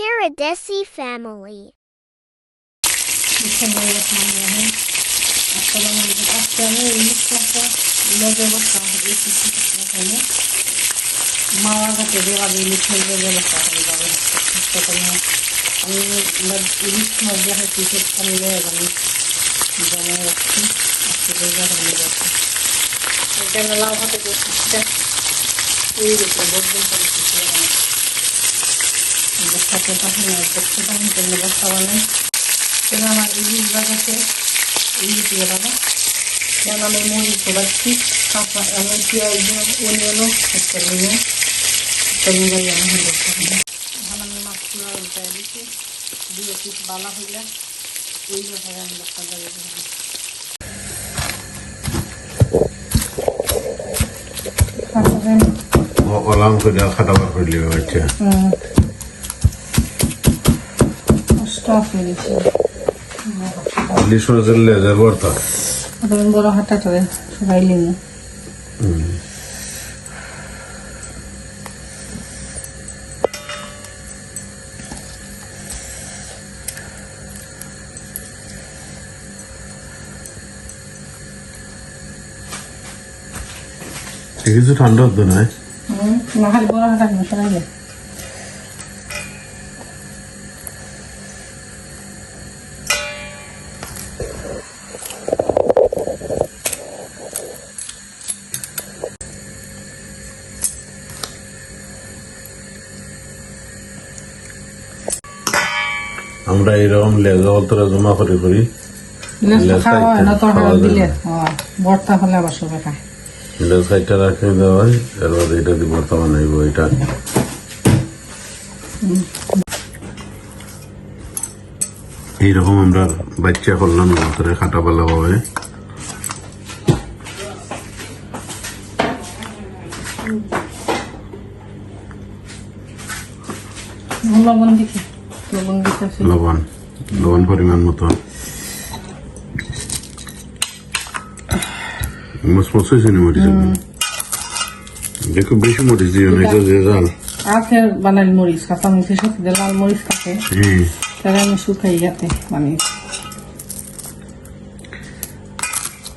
Paradesi family. Bismillahirrahmanirrahim. Assalamu alaikum. আজকে আমি ইলিশ মাছটা লেগে বসা দিয়েছি এখানে মাওয়া গাছে যেভাবে ইলিশের লেগে বসা হয়ে যাবে সেখানে আমি ইলিশ মাছ দেখাচ্ছি সেখানে আমি জমে রাখছি আজকে লেগে হয়ে যাচ্ছে এখানে লাউ হাতে দিয়েছি এই গেছে বদল করেছি দেখতে তখন দেখতে তখন জন্য বসা বানাই কেন আমার ইলিশ বাগাছে ইলিশ দিয়ে বাবা কেন আমি মুড়ি চোবাচ্ছি কাঁচা আমি পেঁয়াজ অনিয়নও একটা নিয়ে একটা নিয়ে আমি এখন আমি মাছগুলো উল্টাই দিচ্ছি দিয়ে পিস বালা হইলে এই ব্যাপারে আমি দাঁড়িয়ে দেবো অলাম করে খাটা বার করে লিবে বাচ্চা স্টপ গেছে ইলিশ মাছের লেজার ভর্তা এখন বড় হাঁটাটারে সবাই লিমু কিছু ঠান্ডা হতো না না খালি বড় হাঁটা সবাই আমরা এরকম লেজা বলতরা জমা করে করি ভর্তা হলে আবার সবাই খায়। লেজ রাখে দেওয়া হয় এরপর এটা দিয়ে ভর্তা বানাইব এটা। এইরকম আমরা বাচ্চা করলাম ভিতরে খাটা পালা লবণ দেখি। লবণ লবণ পরিমাণ মতো। মসমস হয়েছে না মরিচ দেখো বেশি মরিচ দিও না এটা যে জাল। আখে বানাইল মরিচ কাঁচা মরিচের সাথে লাল মরিচ থাকে তারা আমি শুকাই যাতে মানে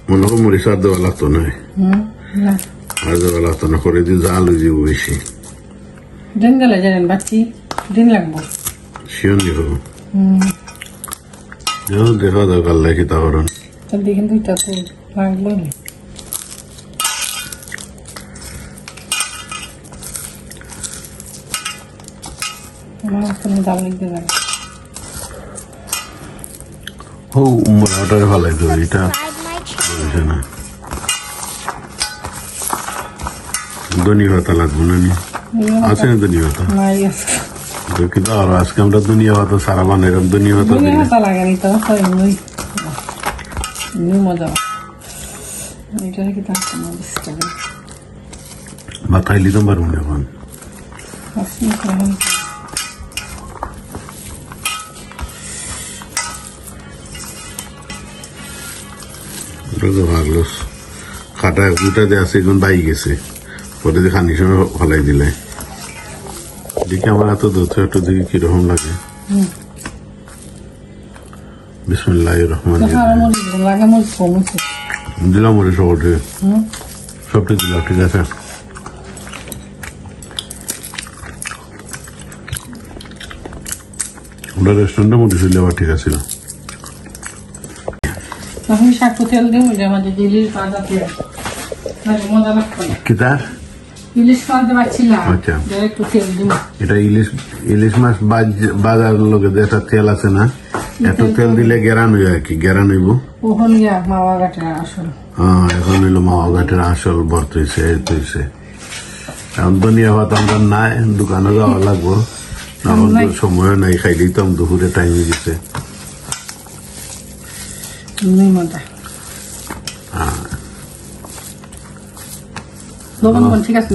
মনে করো মরিচ আর দেওয়া লাগতো না। আর দেওয়া লাগতো না করে দিয়ে জাল হয়ে যাব বেশি। দিন গেলে জানেন বাচ্চি দিন লাগবো। শিওন দেখো হুম দেখো দেখা দরকার লাগে তাহরণ তার দেখেন দুইটা তো লাগবে না আমার কোনো দাম লিখতে লাগে ও মোটামুটি ভালো লাগতো এটা Subscribe my channel. বলছে না ধনী ভাতা লাগবে না নি? আছে না ধনী ভাতা কিন্তু আর আজকে আমরা দুনিয়া ভাতা সারা দুনিয়া হাতা তো নই নই মজা কি তার কোনো তো পারব না এখন আছে এখন বাই গেছে। পরে দিয়ে খানির সময় ফলাই দিলে। দেখি আমার এত দোতে একটু দেখি কীরকম লাগে। বিসমুল্লাহ রহমান মরিচ মরিচ দিলাম ওরে সবটে সবটি দিলাম ঠিক আছে। আমরা রেস্টুরেন্টে মধ্যে ছিল আবার ঠিক আছে আমি শাক তেল দিই আমাদের যে ইলিশ ভাজা তেল ইলিশ পারছিলাম আচ্ছা। একটু তেল এটা ইলিশ ইলিশ মাছ বাজ- বাজার লোকে যে একটা তেল আছে না এত তেল দিলে গেরান হইব আর কি গেরান হইব গিয়া মাওয়া আসল হ্যাঁ এখন হইল মাওয়া ঘাটের আসল ভর্ত হয়েছে এই তো হয়েছে এখন দুনিয়া ভাত আমরা নাই দোকানে যাওয়া লাগবো সময় নাই খাই দিতাম দুপুরে টাইম হয়ে গেছে মজা লবণ ঠিক আছে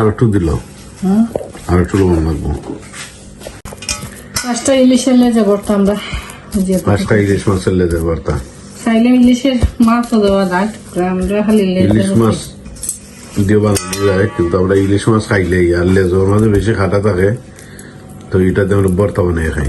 আর একটু দিল। আর একটু লবণ লাগবো। পাঁচটা ইলিশের লেজে ভর্তা আমরা পাঁচটা। ইলিশ মাছের লেজে ভর্তা। চাইলে ইলিশের মাছও দেওয়া যায় আমরা খালি ইলিশ মাছ দিয়ে বানানো যায় কিন্তু আমরা ইলিশ মাছ খাইলেই আর লেজের মাঝে বেশি খাটা থাকে তো এটা দিয়ে আমরা বর্তা বানিয়ে খাই।